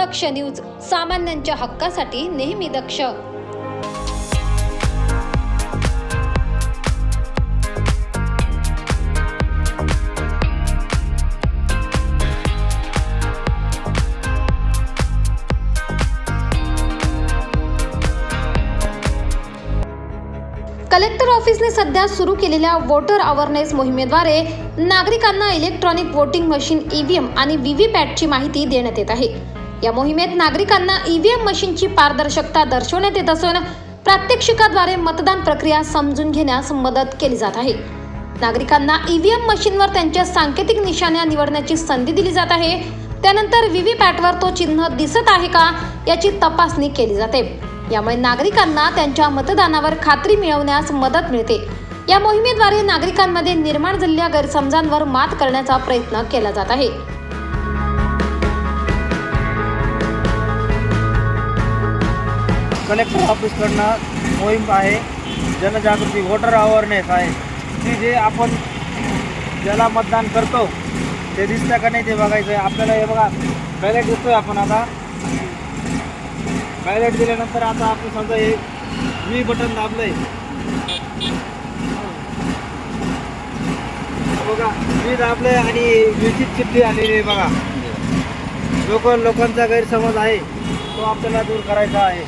दक्ष news सामान्यांच्या हक्कासाठी नेहमी दक्ष. कलेक्टर ऑफिसने सध्या सुरू केलेल्या वोटर अवेअरनेस मोहिमेद्वारे नागरिकांना इलेक्ट्रॉनिक वोटिंग मशीन ईव्हीएम आणि व्हीव्हीपॅटची माहिती देण्यात येत आहे. या मोहिमेत नागरिकांना ईव्हीएम मशीनची पारदर्शकता दर्शवण्यात येत असून प्रात्यक्षिकाद्वारे मतदान प्रक्रिया समजून घेण्यास मदत केली जात आहे. नागरिकांना ईव्हीएम मशीनवर त्यांच्या सांकेतिक निशाण्या निवडण्याची संधी दिली जात आहे. त्यानंतर व्हीव्हीपॅटवर तो चिन्ह दिसत आहे का याची तपासणी केली जाते. यामुळे नागरिकांना त्यांच्या मतदानावर खात्री मिळवण्यास मदत मिळते. या मोहिमेद्वारे नागरिकांमध्ये निर्माण झालेल्या गैरसमजांवर मात करण्याचा प्रयत्न केला जात आहे. कलेक्टर ऑफिसकडनं मोहीम आहे. जनजागृती वोटर अवेअरनेस आहे. ती जे आपण ज्याला मतदान करतो ते दिसतं का नाही ते बघायचं आहे. आपल्याला हे बघा बॅलेट दिसतोय आपण आता. बॅलेट दिल्यानंतर आता आपण समजा हे मी बटन दाबलंय. बघा मी दाबलंय आणि विचित चिठ्ठी आलेली आहे बघा. लोक लोकांचा गैरसमज आहे. तो आपल्याला दूर करायचा आहे.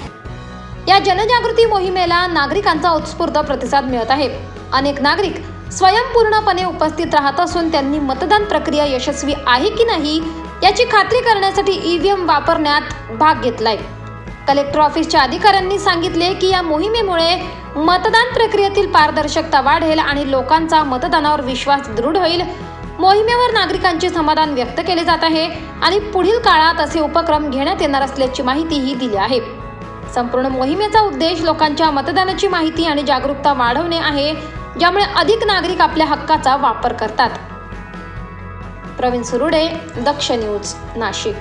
या जनजागृती मोहिमेला नागरिकांचा उत्स्फूर्त प्रतिसाद मिळत आहे. अनेक नागरिक स्वयंपूर्णपणे उपस्थित राहत असून त्यांनी मतदान प्रक्रिया यशस्वी आहे की नाही याची खात्री करण्यासाठी ईव्हीएम वापरण्यात भाग घेतलाय. कलेक्टर ऑफिसच्या अधिकाऱ्यांनी सांगितले की या मोहिमेमुळे मतदान प्रक्रियेतील पारदर्शकता वाढेल आणि लोकांचा मतदानावर विश्वास दृढ होईल. मोहिमेवर नागरिकांचे समाधान व्यक्त केले जात आहे आणि पुढील काळात असे उपक्रम घेण्यात येणार असल्याची माहितीही दिली आहे. संपूर्ण मोहिमेचा उद्देश लोकांच्या मतदानाची माहिती आणि जागरूकता वाढवणे आहे ज्यामुळे अधिक नागरिक आपल्या हक्काचा वापर करतात. प्रवीण सुरुडे दक्ष न्यूज नाशिक.